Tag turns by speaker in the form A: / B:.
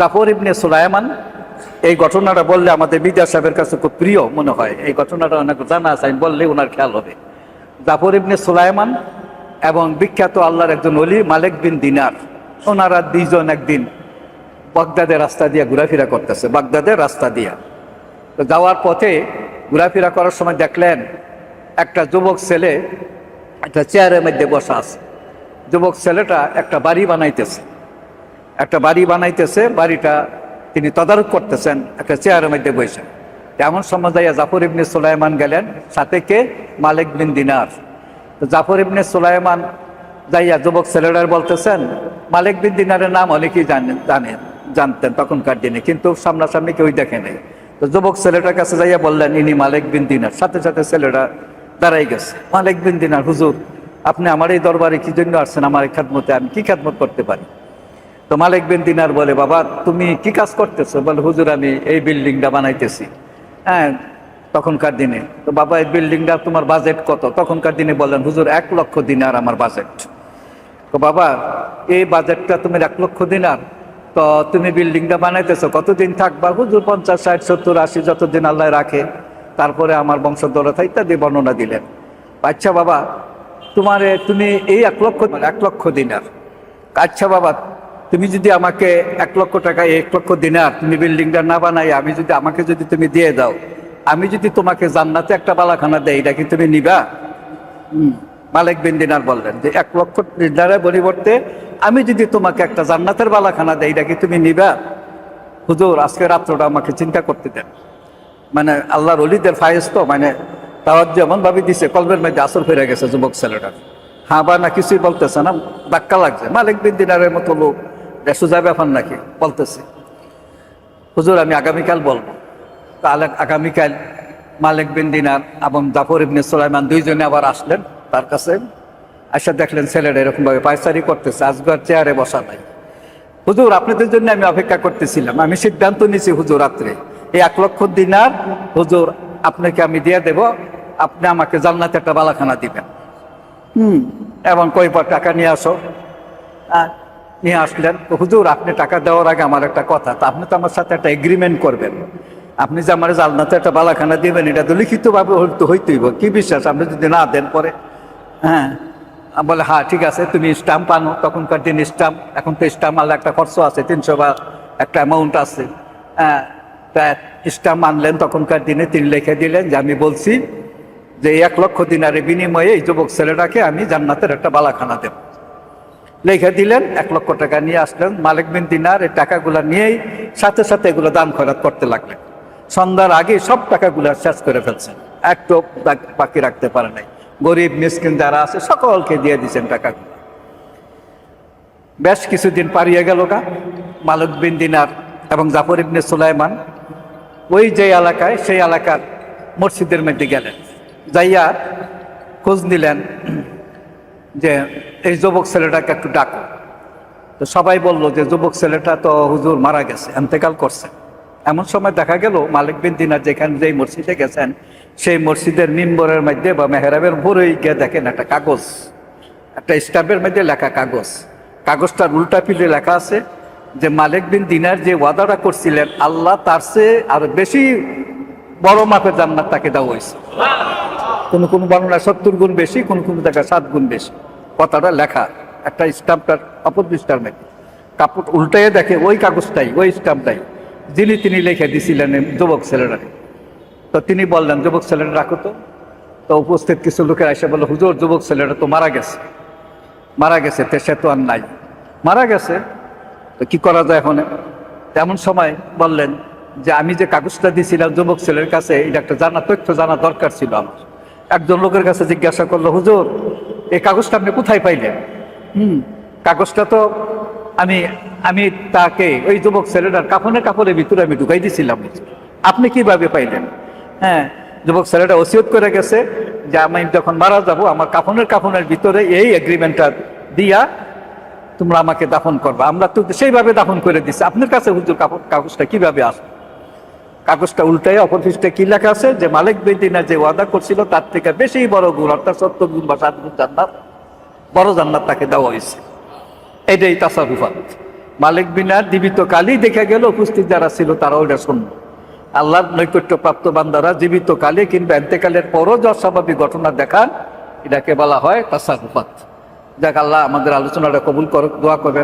A: জাফর ইবনে সুলাইমান, এই ঘটনাটা বললে আমাদের বিদ্যা সাহেবের কাছে খুব প্রিয় মনে হয়। এই ঘটনাটা অনেক জানা আছে, আমি বললে ওনার খেয়াল হবে। জাফর ইবনে সুলাইমান এবং বিখ্যাত আল্লাহর একজন অলি মালিক বিন দিনার, ওনারা দুইজন একদিন বাগদাদের রাস্তা দিয়ে ঘোরাফেরা করতেছে, বাগদাদের রাস্তা দিয়ে। তো যাওয়ার পথে ঘোরাফেরা করার সময় দেখলেন একটা যুবক ছেলে একটা চেয়ারের মধ্যে বসা আছে। যুবক ছেলেটা একটা বাড়ি বানাইতেছে। একটা বাড়ি বানাইতেছে, বাড়িটা তিনি তদারক করতেছেন, একটা চেয়ারের মধ্যে বসে। এমন সময় যাইয়া জাফর ইবনে সুলাইমান গেলেন, সাথে কে? মালিক বিন দিনার। জাফর ইবনে সুলাইমান যাইয়া যুবক ছেলেটার বলতেছেন, মালিক বিন দিনারের নাম অনেকেই জানেন জানেন জানতেন তখনকার দিনে, কিন্তু সামনাসামনি কেউই দেখে তো যুবক ছেলেটার কাছে যাইয়া বললেন, ইনি মালিক বিন দিনার। সাথে সাথে ছেলেটা দাঁড়াই গেছে। মালিক বিন দিনার, হুজুর, আপনি আমার এই দরবারে কি জন্য আসছেন? আমার এই খাদমতে আমি কি খাদমত করতে পারি? তো মালিক বিন দিনার বলে, বাবা, তুমি কি কাজ করতেছো? বলে, হুজুর, আমি এই বিল্ডিংটা বানাইতেছি। হ্যাঁ তখনকার দিনে। তো বাবা, এই বিল্ডিংটা তোমার বাজেট কত? তখনকার দিনে বললেন, হুজুর, এক লক্ষ দিনার আমার বাজেট। তো বাবা, এই বাজেটটা তুমি এক লক্ষ দিনার? তো তুমি বিল্ডিংটা বানাইতেছো, কতদিন থাকবা? হুজুর, পঞ্চাশ, ষাট, সত্তর, আশি, যতদিন আল্লাহ রাখে, তারপরে আমার বংশধরতা ইত্যাদি বর্ণনা দিলেন। আচ্ছা বাবা, তোমার, তুমি এই এক লক্ষ এক লক্ষ দিনার। আচ্ছা বাবা তুমি যদি আমাকে এক লক্ষ টাকা এক লক্ষ দিনার তুমি বিল্ডিংটা না বানাই আমি যদি আমাকে যদি তুমি দিয়ে দাও আমি যদি তোমাকে জান্নাতে একটা বালাখানা দেই এটা কি তুমি নিবা? হুম, মালিক বিন দিনার বললেন যে এক লক্ষ দিনারের পরিবর্তে আমি যদি তোমাকে একটা জান্নাতের বালাখানা দেই এটা কি তুমি নিবা? হুজুর আজকে রাত্রটা আমাকে চিন্তা করতে দেন। মানে আল্লাহর অলিদের ফায়েজ তো মানে তাওয়ার যেমন ভাবে দিছে কলবের মধ্যে আসর ফিরে গেছে যুবক ছেলেটা। হ্যাঁ বা না কিছুই বলতেছে না ধাক্কা লাগছে। মালিক বিন দিনারের মতো লোক। এটা সোজা ব্যাপার নাকি? বলতেছে। হুজুর আমি আগামীকাল বলব। তাহলে আগামীকাল মালিক বিন দিনার এবং জাফর ইবনে সুলাইমান দুইজনে আবার আসলেন তার কাছে। আসা দেখলেন ছেলেটা এরকমভাবে পায়চারি করতেছে আজকাল চেয়ারে বসা নাই। হুজুর আপনাদের জন্য আমি অপেক্ষা করতেছিলাম। আমি সিদ্ধান্ত নিয়েছি হুজুর রাত্রে। এই এক লক্ষ দিনার হুজুর আপনাকে আমি দিয়ে দেব। আপনি আমাকে জান্নাতে একটা বালাখানা দিবেন। হুম। এবং কয়বার টাকা নিয়ে আসো। আহ, নিয়ে আসলেন হুজুর, আপনি টাকা দেওয়ার আগে আমার একটা কথা, তা আপনি তো আমার সাথে একটা এগ্রিমেন্ট করবেন। আপনি যে আমার জালনাতে একটা বালাখানা দিবেন, এটা তো লিখিতভাবে হইতে হইতেইব কি বিশ্বাস? আপনি যদি না দেন পরে? হ্যাঁ। বলে হ্যাঁ ঠিক আছে, তুমি স্টাম্প আনো। তখনকার দিন স্টাম্প এখন তো স্টাম্প আনলে একটা খরচ আছে, তিনশো বা একটা অ্যামাউন্ট আছে। হ্যাঁ তা স্টাম্প আনলেন, তখনকার দিনে তিনি লিখে দিলেন যে, আমি বলছি যে, এক লক্ষ দিনারের বিনিময়ে এই যুবক ছেলেটাকে আমি জান্নাতের একটা বালাখানা দেব। লেখা দিলেন, এক লক্ষ টাকা নিয়ে আসলেন। মালিক বিন দিনার এই টাকাগুলো নিয়েই সাথে সাথে এগুলো দান খয়রাত করতে লাগলেন। সন্ধ্যার আগে সব টাকাগুলো শেষ করে ফেলছেন। একটু বাক- রাখতে পারে নাই। গরিব, মিসকিন যারা আছে, সকলকে দিয়ে দিয়েছেন টাকাগুলো। বেশ কিছুদিন পারিয়ে গেল গা। মালিক বিন দিনার এবং জাফর ইবনে সুলাইমান ওই যে এলাকায়, সেই এলাকার মসজিদের মধ্যে গেলেন। যাইয়া খোঁজ নিলেন। যে, এই যুবক ছেলেটাকে একটু ডাকো। তো সবাই বলল যে, যুবক ছেলেটা তো হুজুর মারা গেছে, এন্তেকাল করছে। এমন সময় দেখা গেল মালিক বিন দিনার যেখানে যেই মসজিদে গেছেন, সেই মসজিদের মিম্বরের মধ্যে বা মেহরাবের উপরেই গিয়ে দেখেন একটা কাগজ, একটা স্টাম্পের মধ্যে লেখা কাগজ। কাগজটার উল্টা পিলে লেখা আছে যে, মালিক বিন দিনার যে ওয়াদাটা করছিলেন, আল্লাহ তার চেয়ে আরও বেশি বড় মাপের জান্নাত তাকে দেওয়া হয়েছে। কোনো কোন বর্ণনা সত্তর গুণ বেশি, কোন কোন জায়গায় সাত গুণ বেশি। কথাটা লেখা, একটা স্টাম্পটার অপর পৃষ্ঠার মধ্যে। কাপড় উল্টাইয়ে দেখে, ওই কাগজটাই, ওই স্টাম্পটাই যিনি তিনি লিখে দিছিলেন যুবক ছেলেটাকে তো তিনি বললেন, যুবক ছেলেটা রাখো তো। তো উপস্থিত কিছু লোকের এসে বলল, হুজুর, যুবক ছেলেটা তো মারা গেছে। মারা গেছে, তে সে তো আর নাই। মারা গেছে। তো কি করা যায় এখন? তেমন সময় বললেন যে, আমি যে কাগজটা দিয়েছিলাম যুবক ছেলের কাছে, এটা একটা জানা তথ্য জানা দরকার ছিল আমার। একজন লোকের কাছে জিজ্ঞাসা করল হুজুর এই কাগজটা আপনি কোথায় পাইলেন? হুম। কাগজটা তো আমি আমি তাকে ওই যুবক ছেলেটার কাপড়ের কাপড়ের ভিতরে আমি ঢুকাই দিয়েছিলাম আপনি কীভাবে পাইলেন? হ্যাঁ যুবক ছেলেটা ওসিয়ত করে গেছে যে আমি যখন মারা যাব আমার কাফনের কাফনের ভিতরে এই এগ্রিমেন্টটা দিয়া তোমরা আমাকে দাফন করবা। আমরা তো সেইভাবে দাফন করে দিছি। আপনার কাছে হুজুর কাপড় কাগজটা কীভাবে আসবে কাগজটা উল্টায় অপর পৃষ্ঠে কি লেখা আছে? যে মালিক বেদিনা যে ওয়াদা করছিল, তার থেকে বেশি বড় গুণ, অর্থাৎ সত্তর গুণ বা সাত গুণ জান্নাত, বড় জান্নাত তাকে দেওয়া হয়েছে। এটাই তাসারুফাত মালিক বিনার জীবিত কালই দেখে গেল, উপস্থিত যারা ছিল তারাও এটা শুনল। আল্লাহর নৈকট্য প্রাপ্ত বান্দারা জীবিত কালে কিংবা এন্তেকালের পরও যে অস্বাভাবিক ঘটনা দেখান, এটাকে বলা হয় তাসারুফাত যাক আল্লাহ আমাদের আলোচনাটা কবুল করুক, দোয়া করবেন।